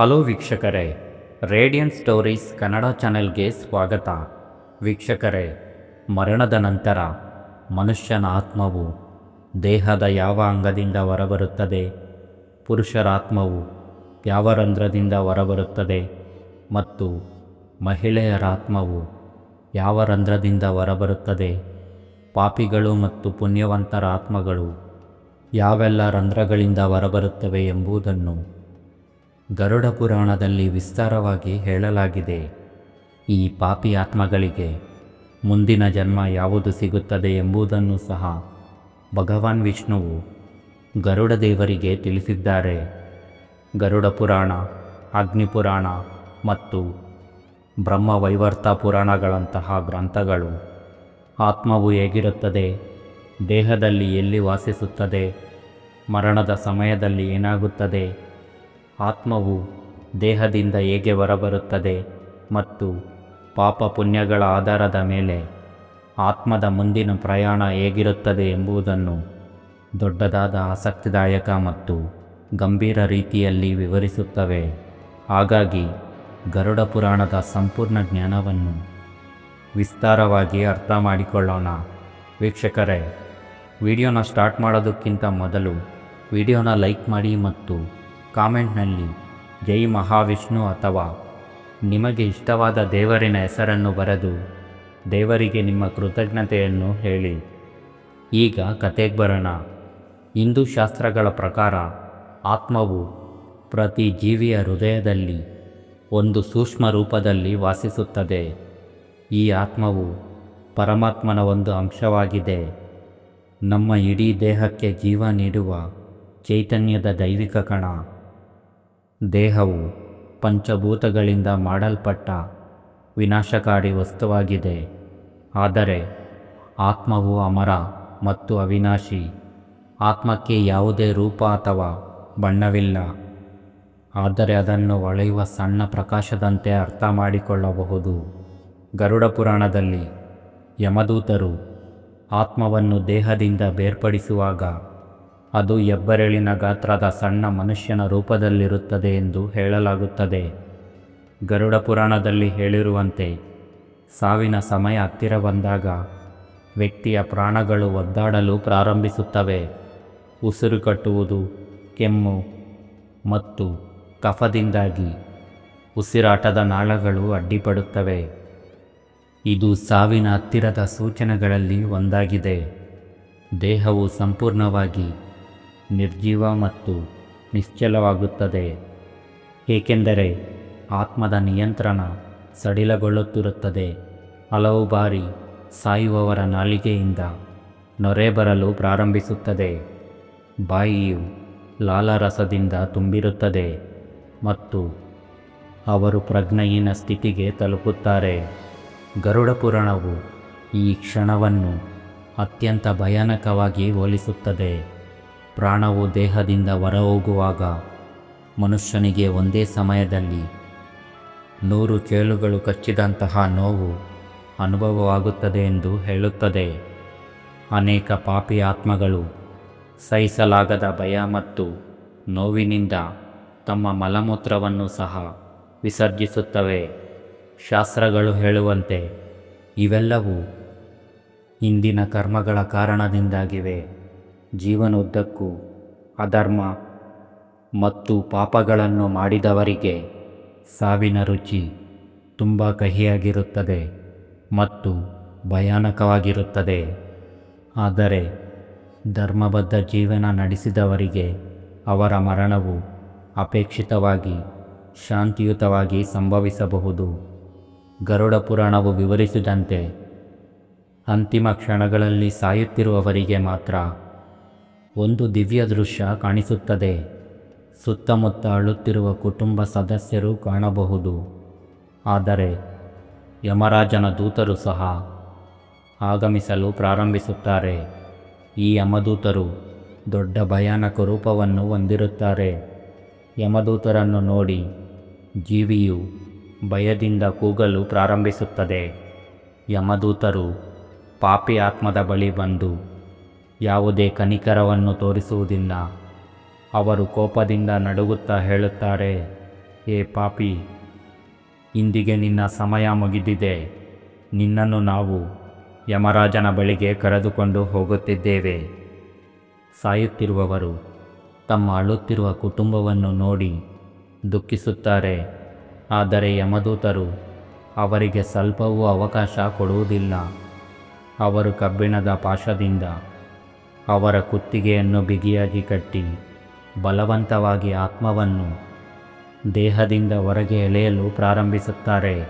Hello ವೀಕ್ಷಕರೇ, radian stories Kannada ಚಾನೆಲ್ಗೆ ಸ್ವಾಗತ. ವೀಕ್ಷಕರೇ, ಮರಣದ ನಂತರ ಮನುಷ್ಯನ ಆತ್ಮವು ದೇಹದ ಯಾವ ಅಂಗದಿಂದ ಹೊರಬರುತ್ತದೆ ಪುರುಷರ ಆತ್ಮವು ಯಾವ ರಂಧ್ರದಿಂದ ಹೊರಬರುತ್ತದೆ ಮತ್ತು ಮಹಿಳೆಯರ ಆತ್ಮವು ಯಾವ ರಂಧ್ರದಿಂದ ಹೊರಬರುತ್ತದೆ, ಪಾಪಿಗಳು ಮತ್ತು ಪುಣ್ಯವಂತರ ಆತ್ಮಗಳು ಯಾವೆಲ್ಲ ರಂಧ್ರಗಳಿಂದ ಹೊರಬರುತ್ತವೆ ಎಂಬುದನ್ನು ಗರುಡ ಪುರಾಣದಲ್ಲಿ ವಿಸ್ತಾರವಾಗಿ ಹೇಳಲಾಗಿದೆ, ಈ ಪಾಪಿ ಆತ್ಮಗಳಿಗೆ ಮುಂದಿನ ಜನ್ಮ ಯಾವುದು ಸಿಗುತ್ತದೆ ಎಂಬುದನ್ನು ಸಹ ಭಗವಾನ್ ವಿಷ್ಣುವು ಗರುಡ ದೇವರಿಗೆ ತಿಳಿಸಿದ್ದಾರೆ. ಗರುಡ ಪುರಾಣ ಅಗ್ನಿಪುರಾಣ ಮತ್ತು ಬ್ರಹ್ಮವೈವರ್ತ ಪುರಾಣಗಳಂತಹ ಗ್ರಂಥಗಳು ಆತ್ಮವು ಹೇಗಿರುತ್ತದೆ, ದೇಹದಲ್ಲಿ ಎಲ್ಲಿ ವಾಸಿಸುತ್ತದೆ, ಮರಣದ ಸಮಯದಲ್ಲಿ ಏನಾಗುತ್ತದೆ ಆತ್ಮವು ದೇಹದಿಂದ ಹೇಗೆ ಹೊರಬರುತ್ತದೆ ಮತ್ತು ಪಾಪ ಪುಣ್ಯಗಳ ಆಧಾರದ ಮೇಲೆ ಆತ್ಮದ ಮುಂದಿನ ಪ್ರಯಾಣ ಹೇಗಿರುತ್ತದೆ ಎಂಬುದನ್ನು ದೊಡ್ಡದಾದ ಆಸಕ್ತಿದಾಯಕ ಮತ್ತು ಗಂಭೀರ ರೀತಿಯಲ್ಲಿ ವಿವರಿಸುತ್ತವೆ. ಹಾಗಾಗಿ ಗರುಡ ಪುರಾಣದ ಸಂಪೂರ್ಣ ಜ್ಞಾನವನ್ನು ವಿಸ್ತಾರವಾಗಿ ಅರ್ಥ ಮಾಡಿಕೊಳ್ಳೋಣ. ವೀಕ್ಷಕರೇ, ವಿಡಿಯೋನ ಸ್ಟಾರ್ಟ್ ಮಾಡೋದಕ್ಕಿಂತ ಮೊದಲು ವಿಡಿಯೋನ ಲೈಕ್ ಮಾಡಿ ಮತ್ತು ಕಾಮೆಂಟ್ನಲ್ಲಿ, ಜೈ ಮಹಾವಿಷ್ಣು ಅಥವಾ, ನಿಮಗೆ ಇಷ್ಟವಾದ ದೇವರಿನ ಹೆಸರನ್ನು ಬರೆದು, ದೇವರಿಗೆ ನಿಮ್ಮ ಕೃತಜ್ಞತೆಯನ್ನು ಹೇಳಿ ಈಗ ಕತೆಗೆ ಬರೋಣ. ಹಿಂದೂ ಶಾಸ್ತ್ರಗಳ ಪ್ರಕಾರ, ಆತ್ಮವು ಪ್ರತಿ ಜೀವಿಯ ಹೃದಯದಲ್ಲಿ ಒಂದು ಸೂಕ್ಷ್ಮ ರೂಪದಲ್ಲಿ ವಾಸಿಸುತ್ತದೆ. ಈ ಆತ್ಮವು ಪರಮಾತ್ಮನ ಒಂದು ಅಂಶವಾಗಿದೆ. ನಮ್ಮ ಇಡೀ ದೇಹಕ್ಕೆ ಜೀವ ನೀಡುವ ಚೈತನ್ಯದ ದೈವಿಕ ಕಣ. ದೇಹವು ಪಂಚಭೂತಗಳಿಂದ ಮಾಡಲ್ಪಟ್ಟ ವಿನಾಶಕಾರಿ ವಸ್ತುವಾಗಿದೆ. ಆದರೆ ಆತ್ಮವು ಅಮರ ಮತ್ತು ಅವಿನಾಶಿ. ಆತ್ಮಕ್ಕೆ ಯಾವುದೇ ರೂಪ ಅಥವಾ ಬಣ್ಣವಿಲ್ಲ. ಆದರೆ ಅದನ್ನು ಒಳೆಯುವ ಸಣ್ಣ ಪ್ರಕಾಶದಂತೆ ಅರ್ಥ ಮಾಡಿಕೊಳ್ಳಬಹುದು. ಗರುಡ ಪುರಾಣದಲ್ಲಿ ಯಮದೂತರು ಆತ್ಮವನ್ನು ದೇಹದಿಂದ ಬೇರ್ಪಡಿಸುವಾಗ ಅದು ಹೆಬ್ಬೆರಳಿನ ಗಾತ್ರದ ಸಣ್ಣ ಮನುಷ್ಯನ ರೂಪದಲ್ಲಿರುತ್ತದೆ ಎಂದು ಹೇಳಲಾಗುತ್ತದೆ. ಗರುಡ ಪುರಾಣದಲ್ಲಿ ಹೇಳಿರುವಂತೆ, ಸಾವಿನ ಸಮಯ ಹತ್ತಿರ ಬಂದಾಗ ವ್ಯಕ್ತಿಯ ಪ್ರಾಣಗಳು ಒದ್ದಾಡಲು ಪ್ರಾರಂಭಿಸುತ್ತವೆ. ಉಸಿರು ಕಟ್ಟುವುದು, ಕೆಮ್ಮು ಮತ್ತು ಕಫದಿಂದಾಗಿ ಉಸಿರಾಟದ ನಾಳಗಳು ಅಡ್ಡಿಪಡುತ್ತವೆ. ಇದು ಸಾವಿನ ಹತ್ತಿರದ ಸೂಚನೆಗಳಲ್ಲಿ ಒಂದಾಗಿದೆ. ದೇಹವು ಸಂಪೂರ್ಣವಾಗಿ ನಿರ್ಜೀವ ಮತ್ತು ನಿಶ್ಚಲವಾಗುತ್ತದೆ. ಏಕೆಂದರೆ ಆತ್ಮದ ನಿಯಂತ್ರಣ ಸಡಿಲಗೊಳ್ಳುತ್ತಿರುತ್ತದೆ. ಹಲವು ಬಾರಿ ಸಾಯುವವರ ನಾಲಿಗೆಯಿಂದ ನೊರೆ ಬರಲು ಪ್ರಾರಂಭಿಸುತ್ತದೆ. ಬಾಯಿಯು ಲಾಲರಸದಿಂದ ತುಂಬಿರುತ್ತದೆ ಮತ್ತು ಅವರು ಪ್ರಜ್ಞೆಯಿನ ಸ್ಥಿತಿಗೆ ತಲುಪುತ್ತಾರೆ. ಗರುಡ ಪುರಾಣವು ಈ ಕ್ಷಣವನ್ನು ಅತ್ಯಂತ ಭಯಾನಕವಾಗಿ ಹೋಲಿಸುತ್ತದೆ. ಪ್ರಾಣವು ದೇಹದಿಂದ ಹೊರಹೋಗುವಾಗ ಮನುಷ್ಯನಿಗೆ ಒಂದೇ ಸಮಯದಲ್ಲಿ ನೂರು ಚೇಳುಗಳು ಕಚ್ಚಿದಂತಹ ನೋವು ಅನುಭವವಾಗುತ್ತದೆ ಎಂದು ಹೇಳುತ್ತದೆ. ಅನೇಕ ಪಾಪಿ ಆತ್ಮಗಳು ಸಹಿಸಲಾಗದ ಭಯ ಮತ್ತು ನೋವಿನಿಂದ ತಮ್ಮ ಮಲಮೂತ್ರವನ್ನು ಸಹ ವಿಸರ್ಜಿಸುತ್ತವೆ. ಶಾಸ್ತ್ರಗಳು ಹೇಳುವಂತೆ ಇವೆಲ್ಲವೂ ಇಂದಿನ ಕರ್ಮಗಳ ಕಾರಣದಿಂದಾಗಿವೆ. ಜೀವನೋದ್ದಕ್ಕೂ ಅಧರ್ಮ ಮತ್ತು ಪಾಪಗಳನ್ನು ಮಾಡಿದವರಿಗೆ ಸಾವಿನ ರುಚಿ ತುಂಬ ಕಹಿಯಾಗಿರುತ್ತದೆ ಮತ್ತು ಭಯಾನಕವಾಗಿರುತ್ತದೆ. ಆದರೆ ಧರ್ಮಬದ್ಧ ಜೀವನ ನಡೆಸಿದವರಿಗೆ ಅವರ ಮರಣವು ಅಪೇಕ್ಷಿತವಾಗಿ ಶಾಂತಿಯುತವಾಗಿ ಸಂಭವಿಸಬಹುದು. ಗರುಡ ಪುರಾಣವು ವಿವರಿಸಿದಂತೆ ಅಂತಿಮ ಕ್ಷಣಗಳಲ್ಲಿ ಸಾಯುತ್ತಿರುವವರಿಗೆ ಮಾತ್ರ ಒಂದು ದಿವ್ಯ ದೃಶ್ಯ ಕಾಣಿಸುತ್ತದೆ. ಸುತ್ತಮುತ್ತ ಅಳುತ್ತಿರುವ ಕುಟುಂಬ ಸದಸ್ಯರು ಕಾಣಬಹುದು. ಆದರೆ ಯಮರಾಜನ ದೂತರು ಸಹ ಆಗಮಿಸಲು ಪ್ರಾರಂಭಿಸುತ್ತಾರೆ. ಈ ಯಮದೂತರು ದೊಡ್ಡ ಭಯಾನಕ ರೂಪವನ್ನು ಹೊಂದಿರುತ್ತಾರೆ. ಯಮದೂತರನ್ನು ನೋಡಿ ಜೀವಿಯು ಭಯದಿಂದ ಕೂಗಲು ಪ್ರಾರಂಭಿಸುತ್ತದೆ. ಯಮದೂತರು ಪಾಪಿ ಆತ್ಮದ ಬಳಿ ಬಂದು ಯಾವುದೇ ಕನಿಕರವನ್ನು ತೋರಿಸುವುದಿಲ್ಲ. ಅವರು ಕೋಪದಿಂದ ನಡುಗುತ್ತಾ ಹೇಳುತ್ತಾರೆ ಏ ಪಾಪಿ, ಇಂದಿಗೆ ನಿನ್ನ ಸಮಯ ಮುಗಿದಿದೆ. ನಿನ್ನನ್ನು ನಾವು ಯಮರಾಜನ ಬಳಿಗೆ ಕರೆದುಕೊಂಡು ಹೋಗುತ್ತಿದ್ದೇವೆ. ಸಾಯುತ್ತಿರುವವರು ತಮ್ಮ ಅಳುತ್ತಿರುವ ಕುಟುಂಬವನ್ನು ನೋಡಿ ದುಃಖಿಸುತ್ತಾರೆ. ಆದರೆ ಯಮದೂತರು ಅವರಿಗೆ ಸ್ವಲ್ಪವೂ ಅವಕಾಶ ಕೊಡುವುದಿಲ್ಲ. ಅವರು ಕಬ್ಬಿಣದ ಪಾಶದಿಂದ ಅವರ ಕುತ್ತಿಗೆಯನ್ನು ಬಿಗಿಯಾಗಿ ಕಟ್ಟಿ, ಬಲವಂತವಾಗಿ ಆತ್ಮವನ್ನು ದೇಹದಿಂದ ಹೊರಗೆ ಎಳೆಯಲು ಪ್ರಾರಂಭಿಸುತ್ತಾರೆ.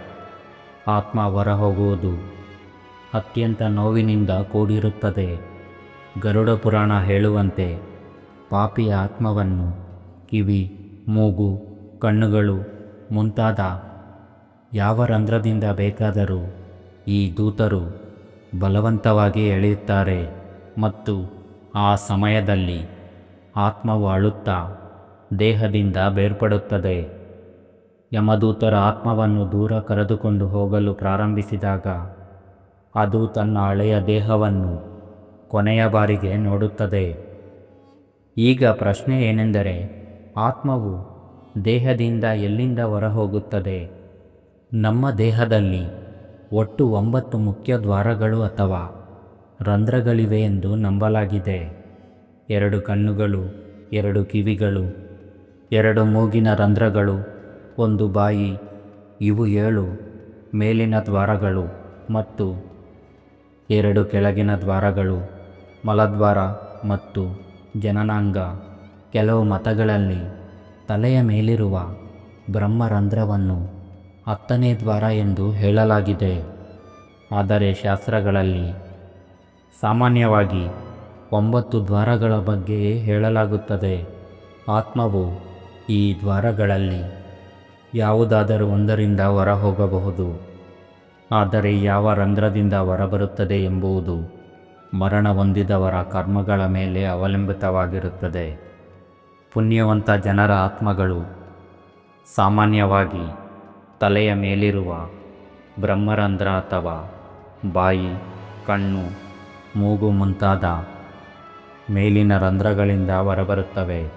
ಆತ್ಮ ಹೊರಹೋಗುವುದು ಅತ್ಯಂತ ನೋವಿನಿಂದ ಕೂಡಿರುತ್ತದೆ. ಗರುಡ ಪುರಾಣ ಹೇಳುವಂತೆ ಪಾಪಿಯ ಆತ್ಮವನ್ನು ಕಿವಿ, ಮೂಗು, ಕಣ್ಣುಗಳು ಮುಂತಾದ ಯಾವ ರಂಧ್ರದಿಂದ ಬೇಕಾದರೂ ಈ ದೂತರು ಬಲವಂತವಾಗಿ ಎಳೆಯುತ್ತಾರೆ ಮತ್ತು ಆ ಸಮಯದಲ್ಲಿ ಆತ್ಮವು ಅಳುತ್ತಾ ದೇಹದಿಂದ ಬೇರ್ಪಡುತ್ತದೆ. ಯಮದೂತರ ಆತ್ಮವನ್ನು ದೂರ ಕರೆದುಕೊಂಡು ಹೋಗಲು ಪ್ರಾರಂಭಿಸಿದಾಗ ಅದು ತನ್ನ ಹಳೆಯ ದೇಹವನ್ನು ಕೊನೆಯ ಬಾರಿಗೆ ನೋಡುತ್ತದೆ. ಈಗ ಪ್ರಶ್ನೆ ಏನೆಂದರೆ, ಆತ್ಮವು ದೇಹದಿಂದ ಎಲ್ಲಿಂದ ಹೊರಹೋಗುತ್ತದೆ? ನಮ್ಮ ದೇಹದಲ್ಲಿ ಒಟ್ಟು ಒಂಬತ್ತು ಮುಖ್ಯ ದ್ವಾರಗಳು ಅಥವಾ ರಂಧ್ರಗಳಿವೆ ಎಂದು ನಂಬಲಾಗಿದೆ. ಎರಡು ಕಣ್ಣುಗಳು, ಎರಡು ಕಿವಿಗಳು, ಎರಡು ಮೂಗಿನ ರಂಧ್ರಗಳು, ಒಂದು ಬಾಯಿ, ಇವು ಏಳು ಮೇಲಿನ ದ್ವಾರಗಳು ಮತ್ತು ಎರಡು ಕೆಳಗಿನ ದ್ವಾರಗಳು, ಮಲದ್ವಾರ ಮತ್ತು ಜನನಾಂಗ. ಕೆಲವು ಮತಗಳಲ್ಲಿ ತಲೆಯ ಮೇಲಿರುವ ಬ್ರಹ್ಮರಂಧ್ರವನ್ನು ಹತ್ತನೇ ದ್ವಾರ ಎಂದು ಹೇಳಲಾಗಿದೆ. ಆದರೆ ಶಾಸ್ತ್ರಗಳಲ್ಲಿ ಸಾಮಾನ್ಯವಾಗಿ ಒಂಬತ್ತು ದ್ವಾರಗಳ ಬಗ್ಗೆಯೇ ಹೇಳಲಾಗುತ್ತದೆ. ಆತ್ಮವು ಈ ದ್ವಾರಗಳಲ್ಲಿ ಯಾವುದಾದರೂ ಒಂದರಿಂದ ಹೊರ ಹೋಗಬಹುದು ಆದರೆ ಯಾವ ರಂಧ್ರದಿಂದ ಹೊರಬರುತ್ತದೆ ಎಂಬುದು ಮರಣ ಹೊಂದಿದವರ ಕರ್ಮಗಳ ಮೇಲೆ ಅವಲಂಬಿತವಾಗಿರುತ್ತದೆ. ಪುಣ್ಯವಂತ ಜನರ ಆತ್ಮಗಳು ಸಾಮಾನ್ಯವಾಗಿ ತಲೆಯ ಮೇಲಿರುವ ಬ್ರಹ್ಮರಂಧ್ರ ಅಥವಾ ಬಾಯಿ, ಕಣ್ಣು ಮೂಗು ಮುಂತಾದ ಮೇಲಿನ ರಂಧ್ರಗಳಿಂದ ಹೊರಬರುತ್ತವೆ.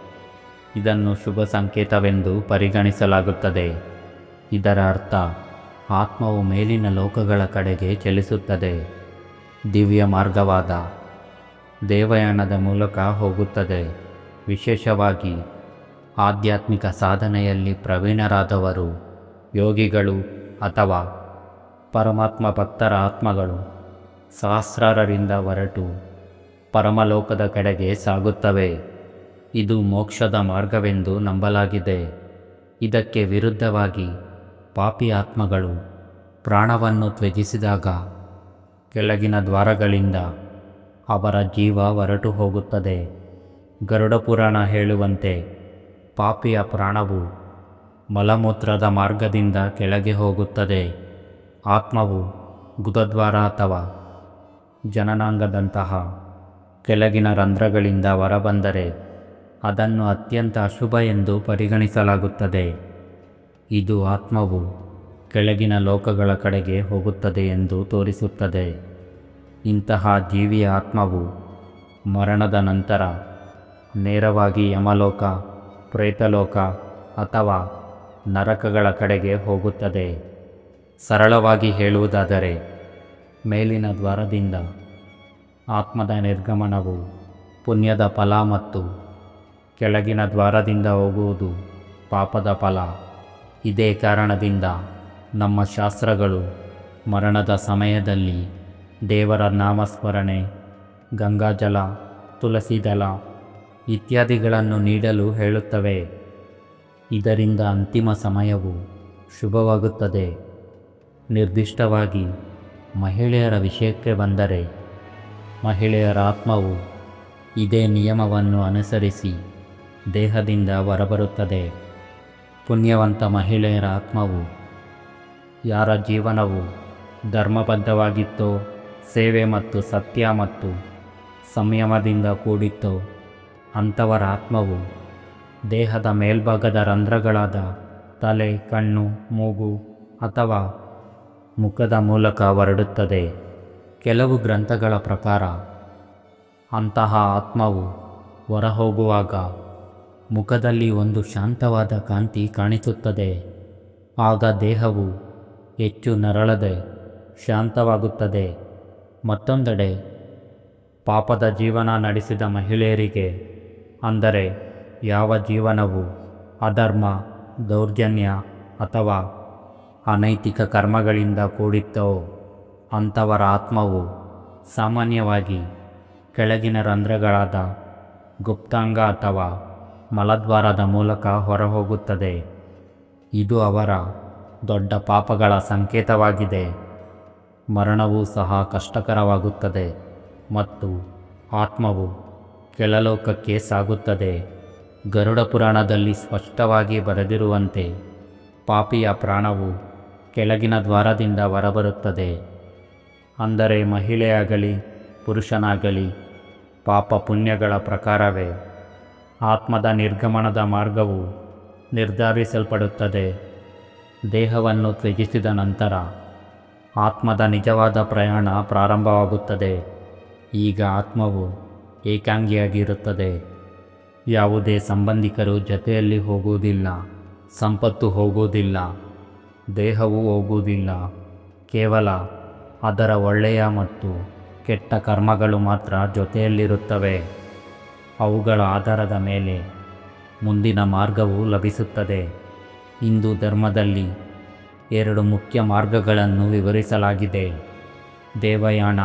ಇದನ್ನು ಶುಭ ಸಂಕೇತವೆಂದು ಪರಿಗಣಿಸಲಾಗುತ್ತದೆ. ಇದರ ಅರ್ಥ, ಆತ್ಮವು ಮೇಲಿನ ಲೋಕಗಳ ಕಡೆಗೆ ಚಲಿಸುತ್ತದೆ. ದಿವ್ಯ ಮಾರ್ಗವಾದ ದೇವಯಾನದ ಮೂಲಕ ಹೋಗುತ್ತದೆ. ವಿಶೇಷವಾಗಿ ಆಧ್ಯಾತ್ಮಿಕ ಸಾಧನೆಯಲ್ಲಿ ಪ್ರವೀಣರಾದವರು ಯೋಗಿಗಳು ಅಥವಾ ಪರಮಾತ್ಮ ಭಕ್ತರ ಆತ್ಮಗಳು. ಸಹಸ್ರಾರರಿಂದ ಹೊರಟು ಪರಮಲೋಕದ ಕಡೆಗೆ ಸಾಗುತ್ತವೆ. ಇದು ಮೋಕ್ಷದ ಮಾರ್ಗವೆಂದು ನಂಬಲಾಗಿದೆ. ಇದಕ್ಕೆ ವಿರುದ್ಧವಾಗಿ ಪಾಪಿ ಆತ್ಮಗಳು ಪ್ರಾಣವನ್ನು ತ್ಯಜಿಸಿದಾಗ ಕೆಳಗಿನ ದ್ವಾರಗಳಿಂದ ಅವರ ಜೀವ ಹೊರಟು ಹೋಗುತ್ತದೆ. ಗರುಡ ಪುರಾಣ ಹೇಳುವಂತೆ ಪಾಪಿಯ ಪ್ರಾಣವು ಮಲಮೂತ್ರದ ಮಾರ್ಗದಿಂದ ಕೆಳಗೆ ಹೋಗುತ್ತದೆ. ಆತ್ಮವು ಗುದದ್ವಾರ ಅಥವಾ ಜನನಾಂಗದಂತಹ ಕೆಳಗಿನ ರಂಧ್ರಗಳಿಂದ ಹೊರಬಂದರೆ ಅದನ್ನು ಅತ್ಯಂತ ಅಶುಭ ಎಂದು ಪರಿಗಣಿಸಲಾಗುತ್ತದೆ. ಇದು ಆತ್ಮವು ಕೆಳಗಿನ ಲೋಕಗಳ ಕಡೆಗೆ ಹೋಗುತ್ತದೆ ಎಂದು ತೋರಿಸುತ್ತದೆ. ಇಂತಹ ಜೀವಿಯ ಆತ್ಮವು ಮರಣದ ನಂತರ ನೇರವಾಗಿ ಯಮಲೋಕ, ಪ್ರೇತಲೋಕ ಅಥವಾ ನರಕಗಳ ಕಡೆಗೆ ಹೋಗುತ್ತದೆ. ಸರಳವಾಗಿ ಹೇಳುವುದಾದರೆ ಮೇಲಿನ ದ್ವಾರದಿಂದ ಆತ್ಮದ ನಿರ್ಗಮನವು ಪುಣ್ಯದ ಫಲ ಮತ್ತು ಕೆಳಗಿನ ದ್ವಾರದಿಂದ ಹೋಗುವುದು ಪಾಪದ ಫಲ. ಇದೇ ಕಾರಣದಿಂದ ನಮ್ಮ ಶಾಸ್ತ್ರಗಳು ಮರಣದ ಸಮಯದಲ್ಲಿ ದೇವರ ನಾಮಸ್ಮರಣೆ, ಗಂಗಾಜಲ ತುಳಸಿದಳ ಇತ್ಯಾದಿಗಳನ್ನು ನೀಡಲು ಹೇಳುತ್ತವೆ. ಇದರಿಂದ ಅಂತಿಮ ಸಮಯವು ಶುಭವಾಗುತ್ತದೆ. ನಿರ್ದಿಷ್ಟವಾಗಿ ಮಹಿಳೆಯರ ವಿಷಯಕ್ಕೆ ಬಂದರೆ ಮಹಿಳೆಯರ ಆತ್ಮವು ಇದೇ ನಿಯಮವನ್ನು ಅನುಸರಿಸಿ ದೇಹದಿಂದ ಹೊರಬರುತ್ತದೆ. ಪುಣ್ಯವಂತ ಮಹಿಳೆಯರ ಆತ್ಮವು ಯಾರ ಜೀವನವು ಧರ್ಮಬದ್ಧವಾಗಿತ್ತೋ, ಸೇವೆ ಮತ್ತು ಸತ್ಯ ಮತ್ತು ಸಂಯಮದಿಂದ ಕೂಡಿತ್ತೋ ಅಂಥವರ ಆತ್ಮವು ದೇಹದ ಮೇಲ್ಭಾಗದ ರಂಧ್ರಗಳಾದ ತಲೆ, ಕಣ್ಣು, ಮೂಗು ಅಥವಾ ಮುಖದ ಮೂಲಕ ಹೊರಡುತ್ತದೆ. ಕೆಲವು ಗ್ರಂಥಗಳ ಪ್ರಕಾರ, ಅಂತಹ ಆತ್ಮವು ಹೊರಹೋಗುವಾಗ ಮುಖದಲ್ಲಿ ಒಂದು ಶಾಂತವಾದ ಕಾಂತಿ ಕಾಣಿಸುತ್ತದೆ. ಆಗ ದೇಹವು ಹೆಚ್ಚು ನರಳದೆ ಶಾಂತವಾಗುತ್ತದೆ. ಮತ್ತೊಂದೆಡೆ, ಪಾಪದ ಜೀವನ ನಡೆಸಿದ ಮಹಿಳೆಯರಿಗೆ, ಅಂದರೆ ಯಾವ ಜೀವನವು ಅಧರ್ಮ, ದೌರ್ಜನ್ಯ ಅಥವಾ ಅನೈತಿಕ ಕರ್ಮಗಳಿಂದ ಕೂಡಿತ್ತೋ ಅಂಥವರ ಆತ್ಮವು ಸಾಮಾನ್ಯವಾಗಿ ಕೆಳಗಿನ ರಂಧ್ರಗಳಾದ ಗುಪ್ತಾಂಗ ಅಥವಾ ಮಲದ್ವಾರದ ಮೂಲಕ ಹೊರಹೋಗುತ್ತದೆ. ಇದು ಅವರ ದೊಡ್ಡ ಪಾಪಗಳ ಸಂಕೇತವಾಗಿದೆ. ಮರಣವೂ ಸಹ ಕಷ್ಟಕರವಾಗುತ್ತದೆ ಮತ್ತು ಆತ್ಮವು ಕೆಳಲೋಕಕ್ಕೆ ಸಾಗುತ್ತದೆ. ಗರುಡ ಪುರಾಣದಲ್ಲಿ ಸ್ಪಷ್ಟವಾಗಿ ಬರೆದಿರುವಂತೆ ಪಾಪಿಯ ಪ್ರಾಣವು ಕೆಳಗಿನ ದ್ವಾರದಿಂದ ಹೊರಬರುತ್ತದೆ. ಅಂದರೆ ಮಹಿಳೆಯಾಗಲಿ, ಪುರುಷನಾಗಲಿ, ಪಾಪ ಪುಣ್ಯಗಳ ಪ್ರಕಾರವೇ. ಆತ್ಮದ ನಿರ್ಗಮನದ ಮಾರ್ಗವು ನಿರ್ಧರಿಸಲ್ಪಡುತ್ತದೆ. ದೇಹವನ್ನು ತ್ಯಜಿಸಿದ ನಂತರ ಆತ್ಮದ ನಿಜವಾದ ಪ್ರಯಾಣ ಪ್ರಾರಂಭವಾಗುತ್ತದೆ. ಈಗ ಆತ್ಮವು ಏಕಾಂಗಿಯಾಗಿರುತ್ತದೆ. ಯಾವುದೇ ಸಂಬಂಧಿಕರು ಜೊತೆಯಲ್ಲಿ ಹೋಗುವುದಿಲ್ಲ, ಸಂಪತ್ತು ಹೋಗುವುದಿಲ್ಲ. ದೇಹವು ಹೋಗುವುದಿಲ್ಲ. ಕೇವಲ ಅದರ ಒಳ್ಳೆಯ ಮತ್ತು ಕೆಟ್ಟ ಕರ್ಮಗಳು ಮಾತ್ರ ಜೊತೆಯಲ್ಲಿರುತ್ತವೆ. ಅವುಗಳ ಆಧಾರದ ಮೇಲೆ ಮುಂದಿನ ಮಾರ್ಗವು ಲಭಿಸುತ್ತದೆ. ಹಿಂದೂ ಧರ್ಮದಲ್ಲಿ ಎರಡು ಮುಖ್ಯ ಮಾರ್ಗಗಳನ್ನು ವಿವರಿಸಲಾಗಿದೆ. ದೇವಯಾನ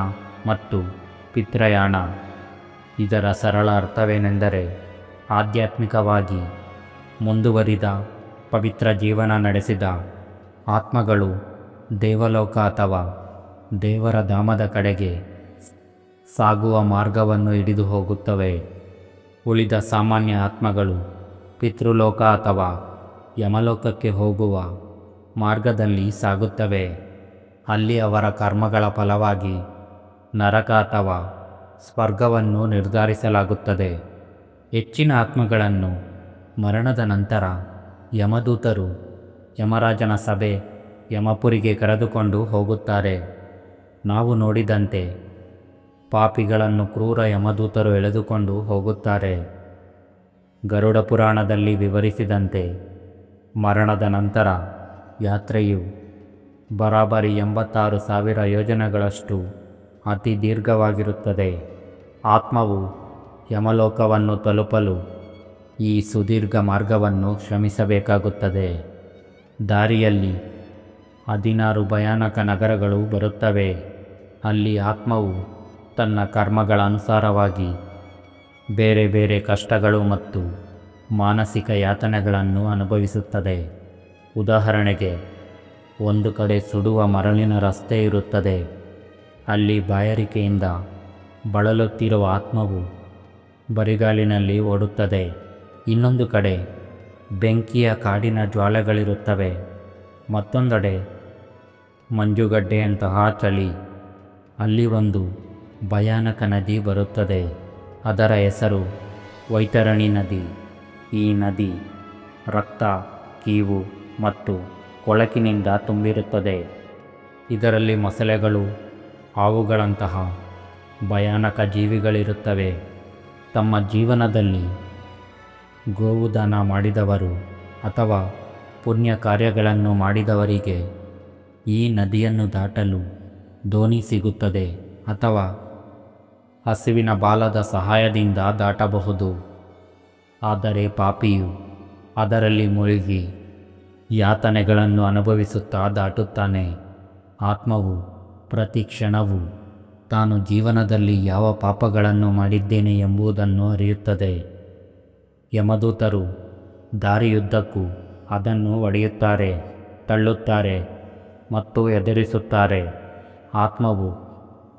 ಮತ್ತು ಪಿತ್ರಯಾಣ ಇದರ ಸರಳ ಅರ್ಥವೇನೆಂದರೆ ಆಧ್ಯಾತ್ಮಿಕವಾಗಿ ಮುಂದುವರಿದ ಪವಿತ್ರ ಜೀವನ ನಡೆಸಿದ ಆತ್ಮಗಳು ದೇವಲೋಕ ಅಥವಾ ದೇವರ ಧಾಮದ ಕಡೆಗೆ ಸಾಗುವ ಮಾರ್ಗವನ್ನು ಹಿಡಿದು ಹೋಗುತ್ತವೆ. ಉಳಿದ ಸಾಮಾನ್ಯ ಆತ್ಮಗಳು ಪಿತೃಲೋಕ ಅಥವಾ ಯಮಲೋಕಕ್ಕೆ ಹೋಗುವ ಮಾರ್ಗದಲ್ಲಿ ಸಾಗುತ್ತವೆ. ಅಲ್ಲಿ ಅವರ ಕರ್ಮಗಳ ಫಲವಾಗಿ ನರಕ ಅಥವಾ ಸ್ವರ್ಗವನ್ನು ನಿರ್ಧರಿಸಲಾಗುತ್ತದೆ. ಹೆಚ್ಚಿನ ಆತ್ಮಗಳನ್ನು ಮರಣದ ನಂತರ ಯಮದೂತರು ಯಮರಾಜನ ಸಭೆ ಯಮಪುರಿಗೆ ಕರೆದುಕೊಂಡು ಹೋಗುತ್ತಾರೆ. ನಾವು ನೋಡಿದಂತೆ ಪಾಪಿಗಳನ್ನು ಕ್ರೂರ ಯಮದೂತರು ಎಳೆದುಕೊಂಡು ಹೋಗುತ್ತಾರೆ. ಗರುಡ ಪುರಾಣದಲ್ಲಿ ವಿವರಿಸಿದಂತೆ ಮರಣದ ನಂತರ ಯಾತ್ರೆಯು ಬರಾಬರಿ ಎಂಬತ್ತಾರು ಸಾವಿರ ಯೋಜನೆಗಳಷ್ಟು ಅತಿ ದೀರ್ಘವಾಗಿರುತ್ತದೆ. ಆತ್ಮವು ಯಮಲೋಕವನ್ನು ತಲುಪಲು ಈ ಸುದೀರ್ಘ ಮಾರ್ಗವನ್ನು ಶ್ರಮಿಸಬೇಕಾಗುತ್ತದೆ. ದಾರಿಯಲ್ಲಿ ಹದಿನಾರು ಭಯಾನಕ ನಗರಗಳು ಬರುತ್ತವೆ. ಅಲ್ಲಿ ಆತ್ಮವು ತನ್ನ ಕರ್ಮಗಳ ಅನುಸಾರವಾಗಿ ಬೇರೆ ಬೇರೆ ಕಷ್ಟಗಳು ಮತ್ತು ಮಾನಸಿಕ ಯಾತನೆಗಳನ್ನು ಅನುಭವಿಸುತ್ತದೆ. ಉದಾಹರಣೆಗೆ, ಒಂದು ಕಡೆ ಸುಡುವ ಮರಳಿನ ರಸ್ತೆ ಇರುತ್ತದೆ. ಅಲ್ಲಿ ಬಾಯಾರಿಕೆಯಿಂದ ಬಳಲುತ್ತಿರುವ ಆತ್ಮವು ಬರಿಗಾಲಿನಲ್ಲಿ ಓಡುತ್ತದೆ. ಇನ್ನೊಂದು ಕಡೆ ಬೆಂಕಿಯ ಕಾಡಿನ ಜ್ವಾಲೆಗಳಿರುತ್ತವೆ. ಮತ್ತೊಂದೆಡೆ, ಮಂಜುಗಡ್ಡೆಯಂತಹ ಚಳಿ, ಅಲ್ಲಿ ಒಂದು ಭಯಾನಕ ನದಿ ಬರುತ್ತದೆ. ಅದರ ಹೆಸರು ವೈತರಣಿ ನದಿ. ಈ ನದಿ ರಕ್ತ, ಕೀವು ಮತ್ತು ಕೊಳಕಿನಿಂದ ತುಂಬಿರುತ್ತದೆ. ಇದರಲ್ಲಿ ಮೊಸಳೆಗಳು, ಹಾವುಗಳಂತಹ ಭಯಾನಕ ಜೀವಿಗಳಿರುತ್ತವೆ. ತಮ್ಮ ಜೀವನದಲ್ಲಿ ಗೋವುದಾನ ಮಾಡಿದವರು ಅಥವಾ ಪುಣ್ಯ ಕಾರ್ಯಗಳನ್ನು ಮಾಡಿದವರಿಗೆ ಈ ನದಿಯನ್ನು ದಾಟಲು ದೋಣಿ ಸಿಗುತ್ತದೆ ಅಥವಾ ಹಸುವಿನ ಬಾಲದ ಸಹಾಯದಿಂದ ದಾಟಬಹುದು. ಆದರೆ ಪಾಪಿಯು ಅದರಲ್ಲಿ ಮುಳುಗಿ ಯಾತನೆಗಳನ್ನು ಅನುಭವಿಸುತ್ತಾ ದಾಟುತ್ತಾನೆ. ಆತ್ಮವು ಪ್ರತಿ ಕ್ಷಣವು ತಾನು ಜೀವನದಲ್ಲಿ ಯಾವ ಪಾಪಗಳನ್ನು ಮಾಡಿದ್ದೇನೆ ಎಂಬುದನ್ನು ಅರಿಯುತ್ತದೆ. ಯಮದೂತರು ದಾರಿಯುದ್ದಕ್ಕೂ ಅದನ್ನು ಒಡೆಯುತ್ತಾರೆ, ತಳ್ಳುತ್ತಾರೆ ಮತ್ತು ಎದುರಿಸುತ್ತಾರೆ. ಆತ್ಮವು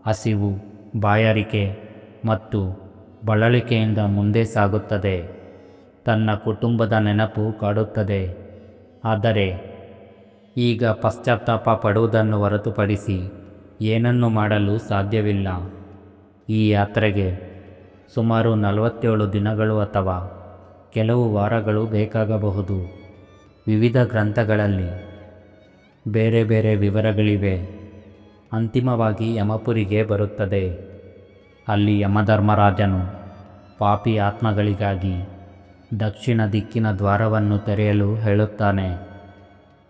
ಹಸಿವು, ಬಾಯಾರಿಕೆ ಮತ್ತು ಬಳಲಿಕೆಯಿಂದ ಮುಂದೆ ಸಾಗುತ್ತದೆ. ತನ್ನ ಕುಟುಂಬದ ನೆನಪು ಕಾಡುತ್ತದೆ. ಆದರೆ ಈಗ ಪಶ್ಚಾತ್ತಾಪ ಪಡುವುದನ್ನು ಹೊರತುಪಡಿಸಿ ಏನನ್ನು ಮಾಡಲು ಸಾಧ್ಯವಿಲ್ಲ. ಈ ಯಾತ್ರೆಗೆ ಸುಮಾರು ನಲವತ್ತೇಳು ದಿನಗಳು ಅಥವಾ ಕೆಲವು ವಾರಗಳು ಬೇಕಾಗಬಹುದು. ವಿವಿಧ ಗ್ರಂಥಗಳಲ್ಲಿ ಬೇರೆ ಬೇರೆ ವಿವರಗಳಿವೆ. ಅಂತಿಮವಾಗಿ ಯಮಪುರಿಗೆ ಬರುತ್ತದೆ. ಅಲ್ಲಿ ಯಮಧರ್ಮರಾಜನು ಪಾಪಿ ಆತ್ಮಗಳಿಗಾಗಿ ದಕ್ಷಿಣ ದಿಕ್ಕಿನ ದ್ವಾರವನ್ನು ತೆರೆಯಲು ಹೇಳುತ್ತಾನೆ.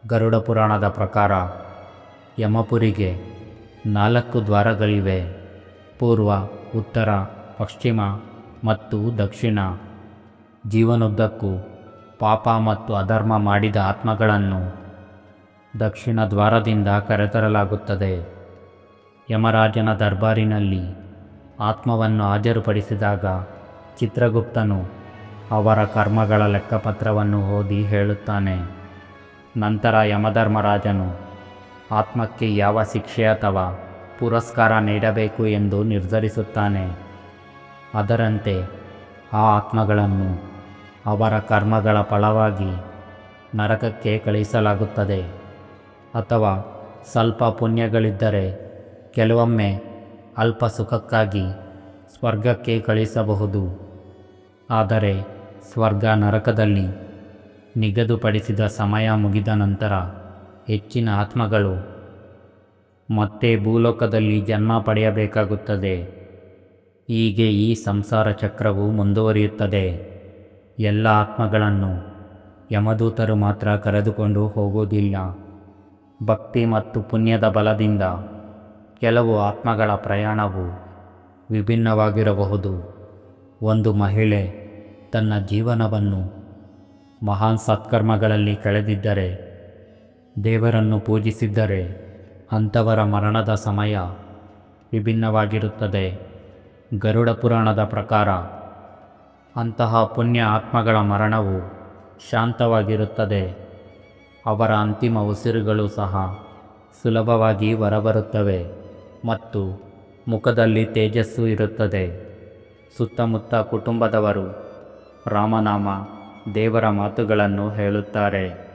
ಗರುಡ ಪುರಾಣದ ಪ್ರಕಾರ ಯಮಪುರಿಗೆ ನಾಲ್ಕು ದ್ವಾರಗಳಿವೆ. ಪೂರ್ವ, ಉತ್ತರ, ಪಶ್ಚಿಮ ಮತ್ತು ದಕ್ಷಿಣ. ಜೀವನದುದ್ದಕ್ಕೂ ಪಾಪ ಮತ್ತು ಅಧರ್ಮ ಮಾಡಿದ ಆತ್ಮಗಳನ್ನು ದಕ್ಷಿಣ ದ್ವಾರದಿಂದ ಕರೆತರಲಾಗುತ್ತದೆ. ಯಮರಾಜನ ದರ್ಬಾರಿನಲ್ಲಿ ಆತ್ಮವನ್ನು ಹಾಜರುಪಡಿಸಿದಾಗ ಚಿತ್ರಗುಪ್ತನು ಅವರ ಕರ್ಮಗಳ ಲೆಕ್ಕಪತ್ರವನ್ನು ಓದಿ ಹೇಳುತ್ತಾನೆ. ನಂತರ ಯಮಧರ್ಮರಾಜನು ಆತ್ಮಕ್ಕೆ ಯಾವ ಶಿಕ್ಷೆ ಅಥವಾ ಪುರಸ್ಕಾರ ನೀಡಬೇಕು ಎಂದು ನಿರ್ಧರಿಸುತ್ತಾನೆ. ಅದರಂತೆ ಆ ಆತ್ಮಗಳನ್ನು ಅವರ ಕರ್ಮಗಳ ಫಲವಾಗಿ ನರಕಕ್ಕೆ ಕಳುಹಿಸಲಾಗುತ್ತದೆ. ಅಥವಾ ಸ್ವಲ್ಪ ಪುಣ್ಯಗಳಿದ್ದರೆ ಕೆಲವೊಮ್ಮೆ ಅಲ್ಪ ಸುಖಕ್ಕಾಗಿ ಸ್ವರ್ಗಕ್ಕೆ ಕಳುಹಿಸಬಹುದು. ಆದರೆ ಸ್ವರ್ಗ ನರಕದಲ್ಲಿ ನಿಗದಿಪಡಿಸಿದ ಸಮಯ ಮುಗಿದ ನಂತರ ಹೆಚ್ಚಿನ ಆತ್ಮಗಳು ಮತ್ತೆ ಭೂಲೋಕದಲ್ಲಿ ಜನ್ಮ ಪಡೆಯಬೇಕಾಗುತ್ತದೆ. ಹೀಗೆ ಈ ಸಂಸಾರ ಚಕ್ರವು ಮುಂದುವರಿಯುತ್ತದೆ. ಎಲ್ಲ ಆತ್ಮಗಳನ್ನು ಯಮದೂತರು ಮಾತ್ರ ಕರೆದುಕೊಂಡು ಹೋಗುವುದಿಲ್ಲ. ಭಕ್ತಿ ಮತ್ತು ಪುಣ್ಯದ ಬಲದಿಂದ ಕೆಲವು ಆತ್ಮಗಳ ಪ್ರಯಾಣವು ವಿಭಿನ್ನವಾಗಿರಬಹುದು. ಒಂದು ಮಹಿಳೆ ತನ್ನ ಜೀವನವನ್ನು ಮಹಾನ್ ಸತ್ಕರ್ಮಗಳಲ್ಲಿ ಕಳೆದಿದ್ದರೆ, ದೇವರನ್ನು ಪೂಜಿಸಿದ್ದರೆ ಅಂಥವರ ಮರಣದ ಸಮಯ ವಿಭಿನ್ನವಾಗಿರುತ್ತದೆ. ಗರುಡ ಪುರಾಣದ ಪ್ರಕಾರ ಅಂತಹ ಪುಣ್ಯ ಆತ್ಮಗಳ ಮರಣವು ಶಾಂತವಾಗಿರುತ್ತದೆ. ಅವರ ಅಂತಿಮ ಉಸಿರುಗಳು ಸಹ ಸುಲಭವಾಗಿ ಹೊರಬರುತ್ತವೆ ಮತ್ತು ಮುಖದಲ್ಲಿ ತೇಜಸ್ಸು ಇರುತ್ತದೆ. ಸುತ್ತಮುತ್ತ ಕುಟುಂಬದವರು ರಾಮನಾಮ, ದೇವರ ಮಾತುಗಳನ್ನು ಹೇಳುತ್ತಾರೆ.